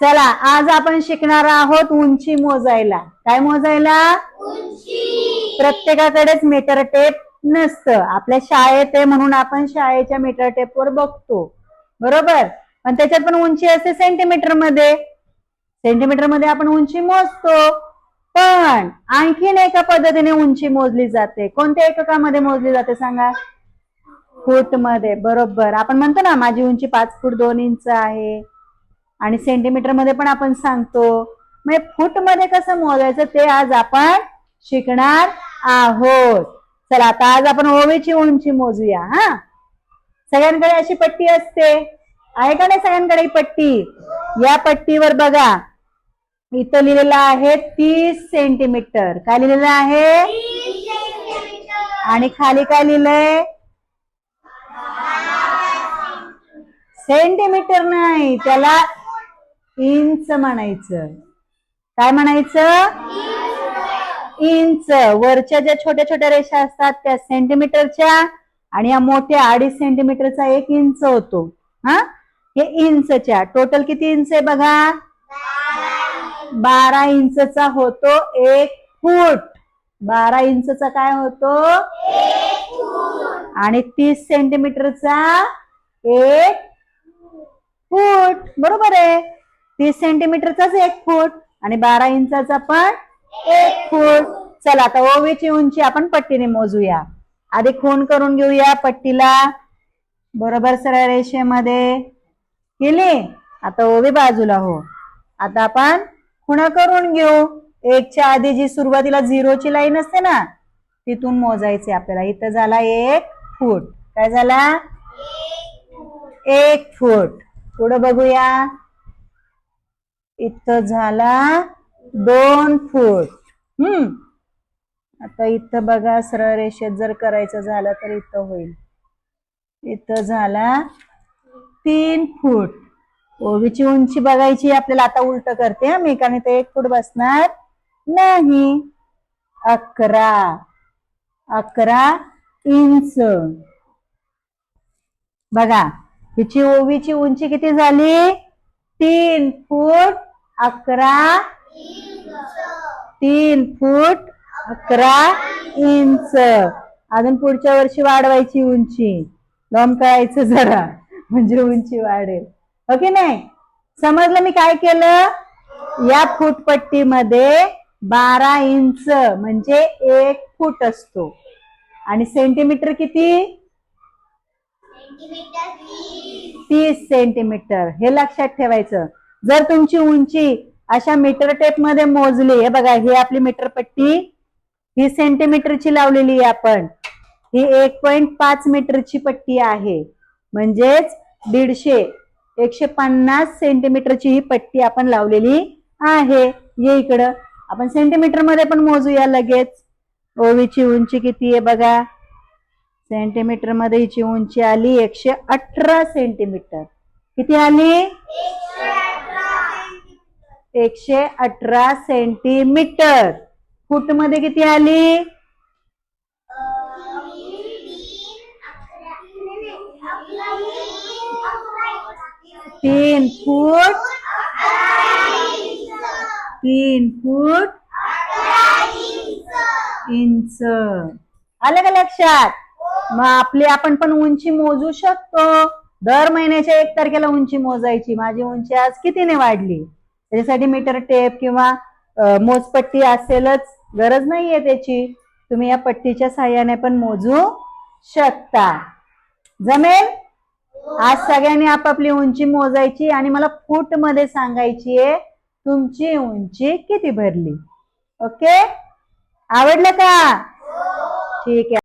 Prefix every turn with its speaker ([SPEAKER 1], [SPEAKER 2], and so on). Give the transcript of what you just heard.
[SPEAKER 1] चला आज आपण शिकणार आहोत उंची मोजायला. काय मोजायला? प्रत्येकाकडेच मीटर टेप नसतं. आपल्या शाळेत आहे म्हणून आपण शाळेच्या मीटर टेप वर बघतो. बरोबर? पण त्याच्यात पण उंची असते सेंटीमीटरमध्ये. सेंटीमीटरमध्ये आपण उंची मोजतो. पण आणखीन एका पद्धतीने उंची मोजली जाते. कोणत्या एककामध्ये मोजली जाते सांगा? फूटमध्ये बरोबर. आपण म्हणतो ना माझी उंची पाच फूट दोन इंच आहे. आणि सेंटीमीटरमध्ये पण आपण सांगतो. म्हणजे फूटमध्ये कसं मोजायचं ते आज आपण शिकणार आहोत. चला आता आज आपण ओवीची उंची मोजूया हा? सगळ्यांकडे अशी पट्टी असते. आहे का नाही सगळ्यांकडे पट्टी? या पट्टीवर बघा. इथं लिहिलेलं आहे तीस सेंटीमीटर काय लिहिलेलं आहे? आणि खाली काय लिहिलंय? सेंटीमीटर नाही. त्याला इंच म्हणायचं. काय म्हणायचं? इंच. वरच्या ज्या छोट्या छोट्या रेषा असतात त्या सेंटीमीटरच्या आणि या मोठ्या अडीच सेंटीमीटरचा एक इंच होतो. हा? हे इंचच्या. टोटल किती इंच आहे बघा? बारा इंचचा होतो एक फूट. बारा इंचचा काय होतो? आणि तीस सेंटीमीटरचा एक फूट. बरोबर आहे? तीस सेंटीमीटरचाच एक फूट आणि बारा इंचाचा पण एक फूट. चला आता ओवीची उंची आपण पट्टीने मोजूया. आधी खून करून घेऊया पट्टीला. बरोबर सरळ रेषेमध्ये. केली? आता ओवी बाजूला हो. आता आपण खुणा करून घेऊ. एकच्या आधी जी सुरुवातीला झिरोची लाईन असते ना तिथून मोजायचे आपल्याला. इथं झाला एक फूट. काय झाला? एक फूट. पुढं बघूया. इथं झाला दोन फूट. हम्म. आता इथं बघा सरळ रेषेत जर करायचं झालं तर इथं होईल. इथं झाला तीन फूट. ओवीची उंची बघायची आपल्याला आता उलट करते मी कारण इथे एक फूट बसणार नाही. अकरा. अकरा इंच. बघा हिची ओवीची उंची किती झाली? तीन फूट. अकरा तीन. फूट अकरा इंच. अजून पुढच्या वर्षी वाढवायची उंची. लॉम करायचं जरा. म्हणजे उंची वाढेल. हो की नाही? समजलं मी काय केलं? या फूटपट्टीमध्ये बारा इंच म्हणजे एक फूट असतो. आणि सेंटीमीटर किती? तीस सेंटीमीटर. हे लक्षात ठेवायचं. जर तुमची उंची अशा मीटर टेपमध्ये मोजली हे बघा ही आपली मीटर पट्टी ही सेंटीमीटरची लावलेली आहे आपण. ही एक पॉइंट पाच मीटरची पट्टी आहे. म्हणजेच दीडशे एकशे पन्नास सेंटीमीटरची ही पट्टी आपण लावलेली आहे. ये इकडं. आपण सेंटीमीटरमध्ये पण मोजूया लगेच. ओवीची उंची किती आहे बघा. सेंटीमीटरमध्ये हिची उंची आली एकशे अठरा सेंटीमीटर किती आली? एकशे अठरा सेंटीमीटर. फूटमध्ये किती आली? तीन फूट. तीन फूट. इंच. आलं का लक्षात? मग आपली आपण पण उंची मोजू शकतो. दर महिन्याच्या एक तारखेला उंची मोजायची. माझी उंची आज कितीने वाढली? त्याच्यासाठी मीटर टेप किंवा मोजपट्टी असेलच गरज नाहीये त्याची. तुम्ही या पट्टीच्या साह्याने पण मोजू शकता. जमेल? आज सगळ्यांनी आपापली उंची मोजायची आणि मला फूटमध्ये सांगायची आहे तुमची उंची किती भरली? ओके? आवडलं का? ठीक आहे.